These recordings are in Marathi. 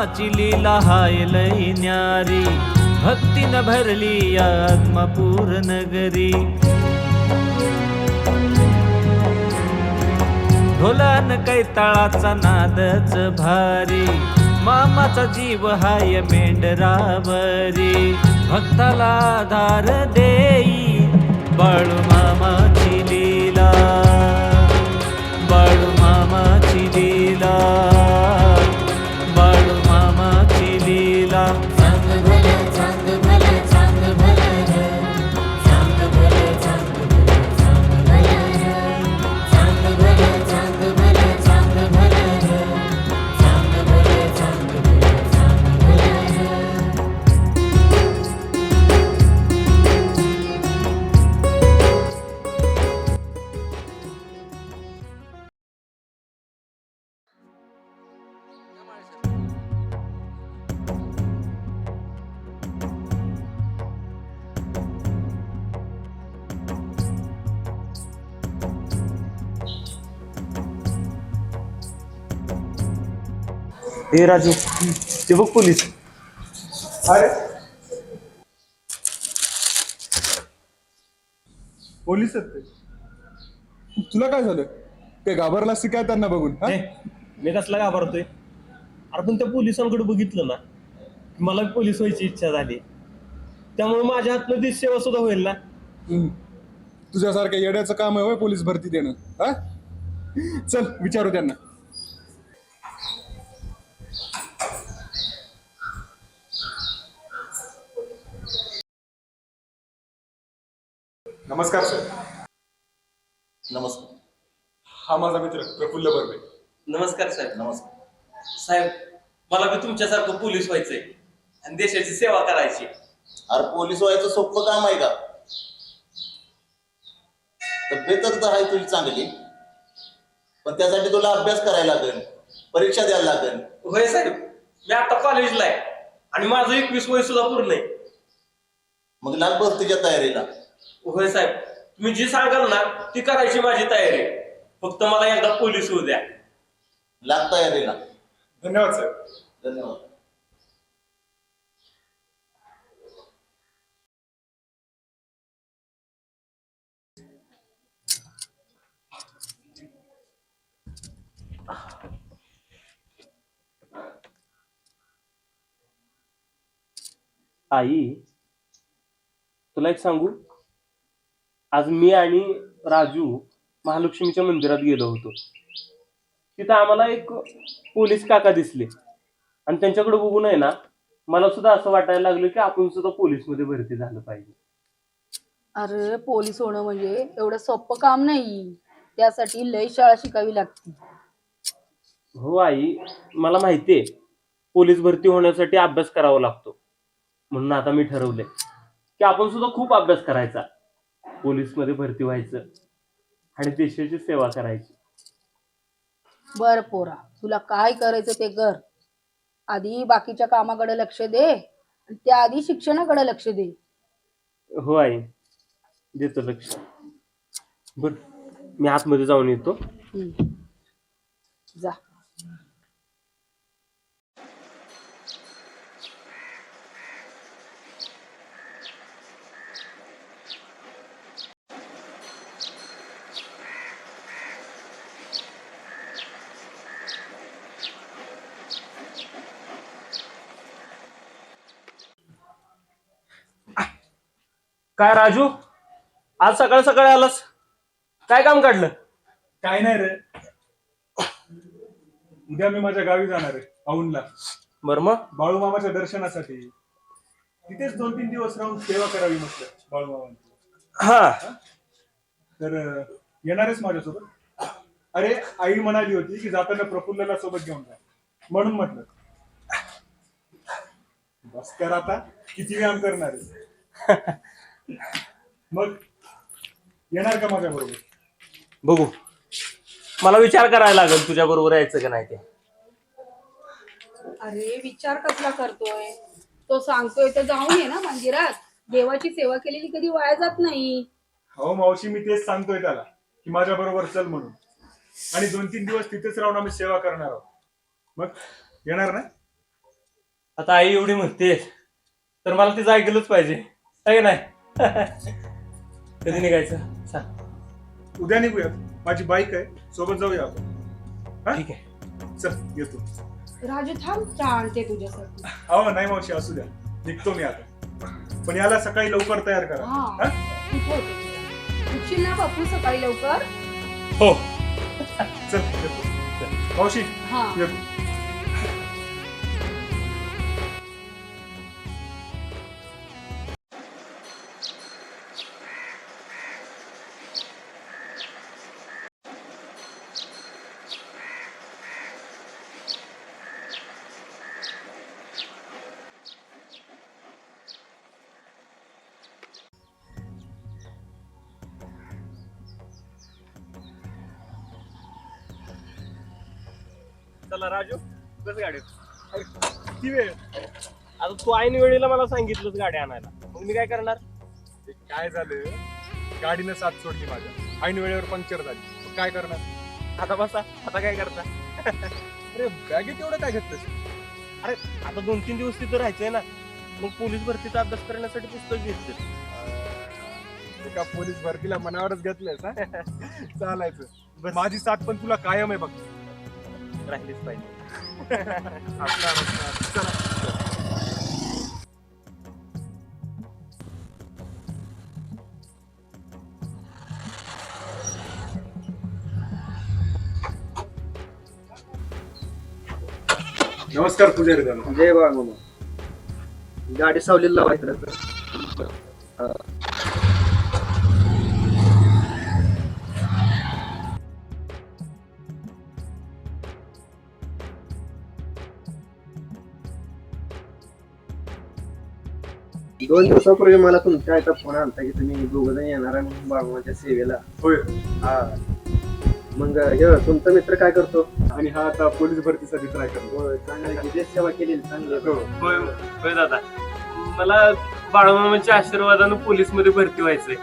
मामाची लीला हाय लई न्यारी. भक्तीनं भरली आत्मपूर नगरी ढोलान कैताळाचा नादच भारी. मामाचा जीव हाय मेंढरावरी. भक्ताला आधार देई बाळू मामा हे राजू ते बघ पोलीस. अरे. पोलीस आहेत ते. तुला काय झालं? ते घाबरलास की काय त्यांना बघून हा? मी कसला घाबरतोय? अरे पण त्या पोलिसांकडे बघितलं ना की मला पोलीस व्हायची इच्छा झाली. त्यामुळे माझ्या हातनं ती सेवा सुद्धा होईल ना? हम्म. तुझ्यासारख्या येड्याचं काम आहे होय पोलीस भरती देणं हा? चल विचारू त्यांना. नमस्कार सर. नमस्कार. हा माझा मित्र प्रफुल्ल बर्वे. नमस्कार साहेब नमस्कार. साहेब मला बी तुमच्यासारखं पोलीस व्हायचंय आणि देशाची सेवा करायची. अरे पोलीस व्हायचं सोपं काम आहे का? तब्येतच तर आहे तुझी चांगली पण त्यासाठी तुला अभ्यास करायला लागेल परीक्षा द्यायला लागेल. होय साहेब. मी आता कॉलेजला आहे आणि माझं एकवीस वय सुद्धा पूर्ण आहे. मग लाग भरतीच्या तयारीला. होय साहेब तुम्ही जी सांगाल ना ती करायची माझी तयारी. आहे. फक्त मला एकदा पोलीस होऊ द्या. लाग तयारीला धन्यवाद सर धन्यवाद. आई तुला एक सांगू? आज मी आणि राजू महालक्ष्मीच्या मंदिरात गेलो होतो. तिथं आम्हाला एक पोलीस काका दिसले. आणि त्यांच्याकडे बघून आहे ना मला सुद्धा असं वाटायला लागलं की आपण सुद्धा पोलीसमध्ये भरती झालं पाहिजे. अरे पोलीस होणं म्हणजे एवढं सोपं काम नाही. त्यासाठी लय शाळा शिकावी लागते. हो आई मला माहितीये पोलीस भरती होण्यासाठी अभ्यास करावा लागतो. म्हणून आता मी ठरवलंय की आपण सुद्धा खूप अभ्यास करायचा. पोलीसमध्ये भरती व्हायचं आणि देशाची सेवा करायची. बर पोरा तुला काय करायचं ते कर. आधी बाकीच्या कामाकडे लक्ष दे आणि त्याआधी शिक्षणाकडे लक्ष दे. हो आई देतो लक्ष. बर मी आतमध्ये जाऊन येतो. हम्म. जा. काय राजू? आज सकाळ सकाळी आलास. काय काम काढलं? काय नाही रे. उद्या मी माझ्या गावी जाणार आहे औंधला बर मग? बाळू मामाच्या दर्शनासाठी. तिथेच दोन तीन दिवस राहून सेवा करावी म्हटलं बाळू मामांची. हा. तर अं, येणारच माझ्यासोबत. अरे आई म्हणाली होती की जाताना प्रफुल्लला सोबत घेऊन जा. म्हणून म्हटलं. बस कर आता किती व्यायाम करणार आहे? मग येणार का माझ्या बरोबर? बघू. मला विचार करायला लागेल तुझ्या बरोबर यायचं का नाही ते. अरे विचार कसला करतोय? तो सांगतोय तर जाऊन ये ना मंदिरात. देवाची सेवा केलेली कधी वाया जात नाही. हो मावशी मी तेच सांगतोय त्याला की माझ्या बरोबर चल म्हणून. आणि दोन तीन दिवस तिथेच राहून आम्ही सेवा करणार आहोत. मग येणार ना? आता आई एवढी म्हणते तर मला तिचं ऐकलंच पाहिजे. आहे का नाही? कधी निघायचं? सांग. उद्या निघूयात. माझी बाईक आहे. सोबत जाऊया आपण. हा? ठीक आहे. चल येतो. राजू थांब. चहा आणते तुझ्यासाठी. हो नाही मावशी असू द्या. निघतो मी आता. पण याला सकाळी लवकर तयार करा. हा. हा? उठवते तुला. उठशील ना बापू सकाळी लवकर? हो. चल येतो. मावशी हा. येतो. राजू बस गाडी किती वेळ? आता तू ऐन वेळेला मला सांगितलंच गाडी आणायला. मग मी काय करणार? ते काय झालं? गाडीनं साथ सोडली माझ्या. ऐन वेळेवर पंक्चर झाली. मग काय करणार? आता बसा. आता काय करता? अरे बॅगेत एवढं काय घेतलं अरे आता दोन तीन दिवस तिथं राहायचंय ना. मग पोलीस भरतीचा अभ्यास करण्यासाठी पुस्तक घेतलं. एका पोलीस भरतीला मनावरच घेतलंय चालायचं. माझी साथ पण तुला कायम आहे बघ. राहिलीच पाहिजे असणार, असणार. चला. नमस्कार पुजारी दादा जय मामा गाडी सावलीला लावायचं दोन दिवसापूर्वी मला तुमच्या इथं फोन आलता की तुम्ही दोघ जण येणार आहे म्हणून बाळमामाच्या सेवेला. होय. हा. मग हे तुमचा मित्र काय करतो? आणि हा आता पोलीस भरतीसाठी ट्राय करतो. होय, चांगलं आहे. देश सेवा केलेली चांगली आहे. होय. होय दादा. मला बाळमामाच्या आशीर्वादानं पोलीसमध्ये भरती व्हायचंय.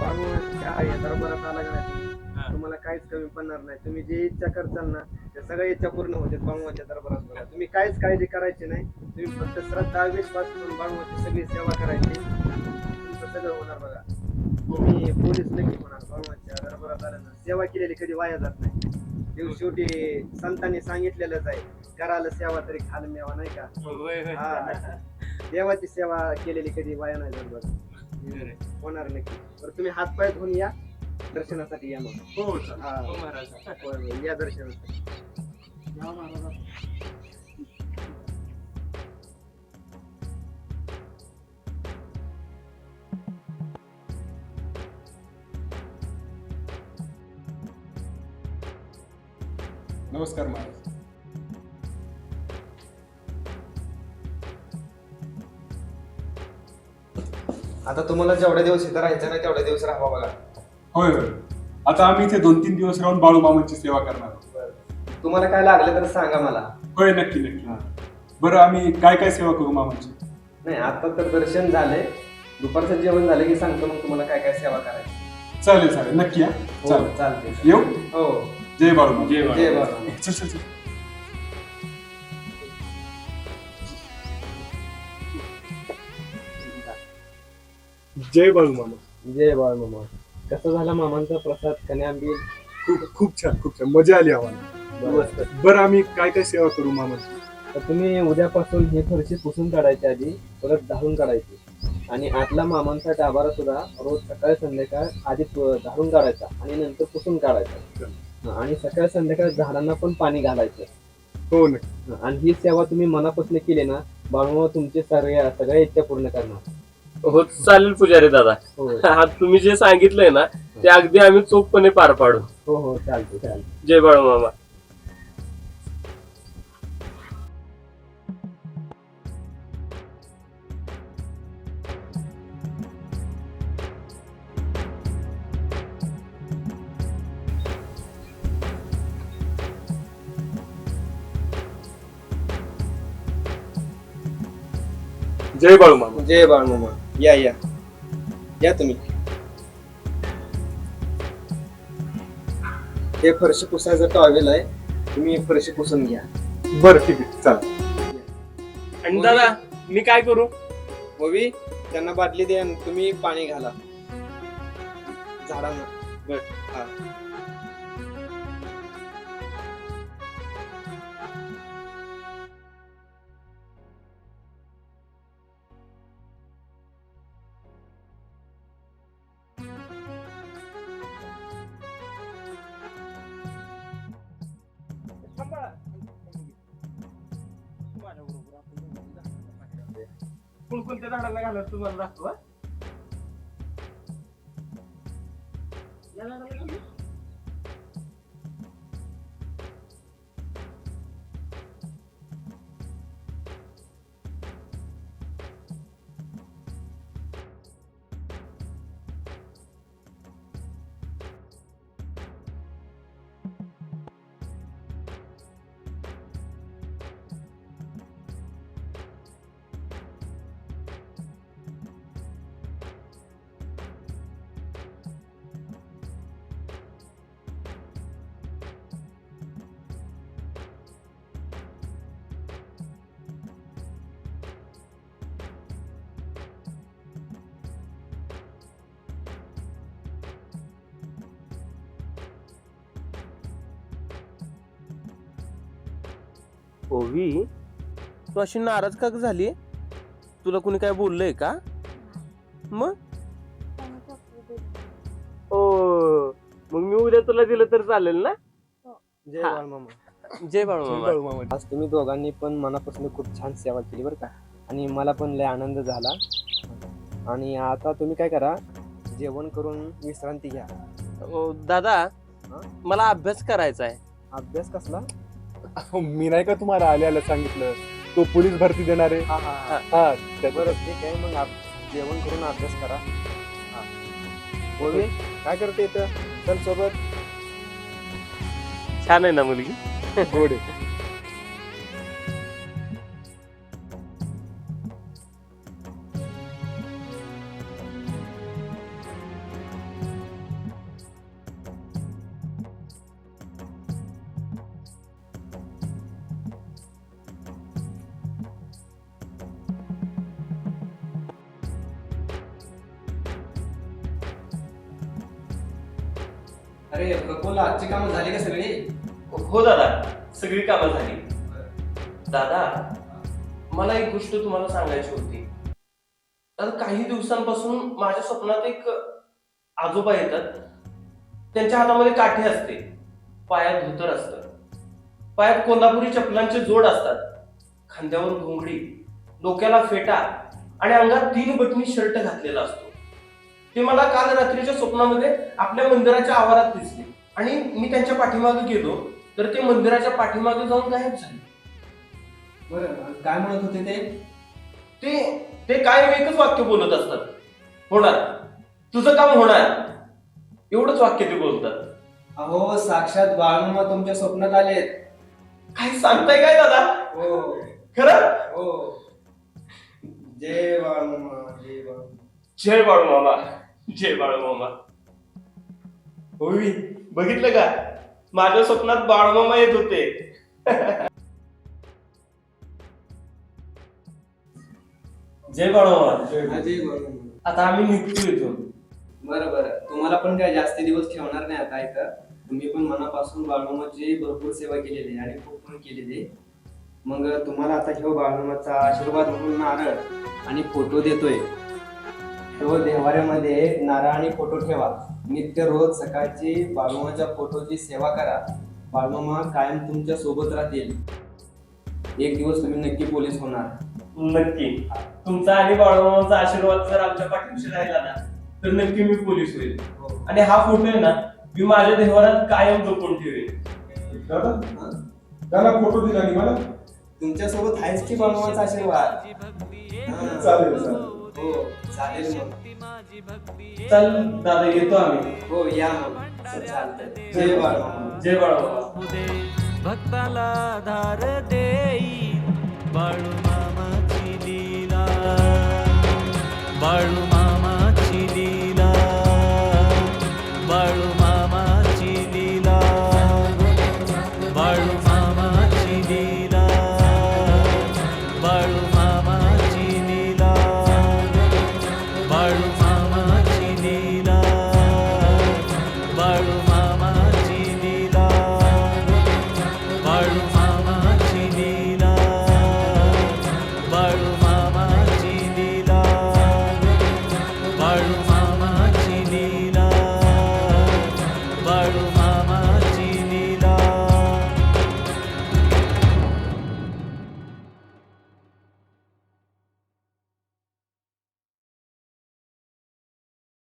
बाळमामाच्या आई जरा बरं आला का नाही? तुम्हाला काहीच कमी पडणार नाही. तुम्ही जे इच्छा करताल ना त्या सगळ्या इच्छा पूर्ण होते बाळमामाच्या दरबारात बघा तुम्ही काहीच काळजी करायची नाही. तुम्ही फक्त श्रद्धा विश्वास करून बाळमामाची सगळी सेवा करायची. तुमचं सगळं होणार बघा. तुम्ही पोलीस नक्की होणार. बाळमामाच्या दरबारात आलं ना सेवा केलेली कधी वाया जात नाही. देव शेवटी संतांनी सांगितलेलंच आहे. करायला सेवा तरी खाल मेवा नाही का? हा. देवाची सेवा केलेली कधी वाया नाही जात बघा. होणार नक्की. तर तुम्ही हात पाय धुवून या. दर्शनासाठी या मग. हो. हा होय, होय, या दर्शनासाठी. नमस्कार महाराज. आता तुम्हाला जेवढ्या दिवस इथं राहायचं ना तेवढ्या दिवस राहा बघा. होय होय. आता आम्ही इथे दोन तीन दिवस राहून बाळू मामांची सेवा करणार. तुम्हाला काय लागलं तर सांगा मला. होय नक्की नक्की. बरं आम्ही काय काय सेवा करू मामांची? नाही आता तर दर्शन झाले दुपारचं जेवण झालं की सांगतो मग तुम्हाला काय काय सेवा करायची. चालेल चालेल. नक्की या हो, चालेल. चालते येऊ? हो. जय बाळू मामा. जय बाळू. जय बाळू चल चल चल. जय बाळू मामा जय बाळ मामा कसा झाला मामांचा प्रसाद? कन्या आंबील? खूप खूप छान खूप छान. मजा आली आम्हाला. बरं आम्ही काय काय सेवा करू मामाची तर तुम्ही उद्यापासून ही फरशी पुसून काढायची आधी परत धारून काढायची. आणि आतला मामांचा डाबारा सुद्धा रोज सकाळी संध्याकाळ आधी धारून काढायचा आणि नंतर पुसून काढायचा. आणि सकाळ संध्याकाळ झाडांना पण पाणी घालायचं. हो हा, आणि ही सेवा तुम्ही मनापासून केली ना बाळूमामा तुमचे सगळ्या सगळ्या इच्छा पूर्ण करणार. हो चालेल पुजारी दादा. हो. हा तुम्ही जे सांगितलंय ना ते अगदी आम्ही चोखपणे पार पाडू. हो हो चालते चालते जय बाळू मामा जय बाळू मामा. जय बाळमामा या या. या तुम्ही. हे फरशी पुसायचं टॉवेल आहे. तुम्ही फरशी पुसून घ्या. बरं ठीक आहे. चालेल. आणि दादा मी काय करू? ओवी त्यांना बाटली दे आणि तुम्ही पाणी घाला. झाडांना. बर. हा. कोणकोणत्या झाडांना घालत तुम्हाला दाखवा. ओवी तू अशी नाराज का झाली? तुला कुणी काय बोललंय का? मग? ओ मग मी उद्या तुला दिलं तर चालेल ना? जय हा. बाळमामा जय बाळू आज तुम्ही दोघांनी पण मनापासून खूप छान सेवा केली बरं का. आणि मला पण लय आनंद झाला. आणि आता तुम्ही काय करा जेवण करून विश्रांती घ्या. दादा हा? मला अभ्यास करायचा आहे. अभ्यास कसला? अहो, मी नाही का तुम्हाला आले आलं सांगितलं? तो पोलीस भरती देणार आहे. हा हा हा. हा बरं ठीक आहे. मग आप- जेवण करून अभ्यास करा. हा. ओवी काय करते इथं? चल सोबत. छान आहे ना मुलगी? गोड आहे. अरे बोला आजची कामं झाली का सगळी? हो, हो दादा सगळी कामं झाली. दादा मला एक गोष्ट तुम्हाला सांगायची होती. दादा काही दिवसांपासून माझ्या स्वप्नात एक आजोबा येतात. त्यांच्या हातामध्ये काठी असते. पायात धोतर असतं. पायात कोल्हापुरी चपलांचे जोड असतात. खांद्यावर घोंगडी डोक्याला फेटा आणि अंगात तीन बटणी शर्ट घातलेला असतो. ते मला काल रात्रीच्या स्वप्नामध्ये आपल्या मंदिराच्या आवारात दिसले. आणि मी त्यांच्या पाठीमागे गेलो तर ते मंदिराच्या पाठीमागे जाऊन गायब झाले. बरं काय म्हणत होते ते? ते ते कायम एकच वाक्य बोलत असतात. होणार. तुझं काम होणार. एवढंच वाक्य ते बोलतात. अहो साक्षात बाळमामा तुमच्या स्वप्नात आलेत काय सांगताय काय दादा? हो. खरं? हो. जय बाळमामा जय बाळ जय बाळू मामा जय बाळू मामा होई बघितलं का? माझ्या स्वप्नात बाळूमामा येत होते. जय बाळूमामा. हा, जय बाळमामा. आता आम्ही निघतो इथून. बरं बरं. तुम्हाला पण काय जास्ती दिवस ठेवणार नाही आता इथं. तुम्ही पण मनापासून बाळमामाची भरपूर सेवा केलेली आहे आणि खूप पण केलेली आहे. मग तुम्हाला आता ह्यो बाळमामाचा आशीर्वाद म्हणून नारळ आणि फोटो देतोय. तो देवाऱ्यामध्ये नारळ आणि फोटो ठेवा. नित्य रोज सकाळची बाळमामाच्या फोटोची सेवा करा. बाळमामा कायम तुमच्यासोबत राहतील. एक दिवस तुम्ही नक्की पोलीस होणार. नक्की. तुमचा आणि बाळूमामाचा आशीर्वाद जर आमच्या पाठीशी राहिला ना तर नक्की मी पोलीस होईल. आणि हा फोटो आहे ना मी माझ्या देवारात कायम जपून दादा त्याला फोटो दिला मला? तुमच्यासोबत आहेच की बाळमामाचा आशीर्वाद? हा. चालेल चालेल. हो चालेल मग. चल दादा येतो आम्ही. हो या मग. चालतंय. जय जय बाळूमामा दे भक्ताला धार देई बाळू मामाची लीला. बाळू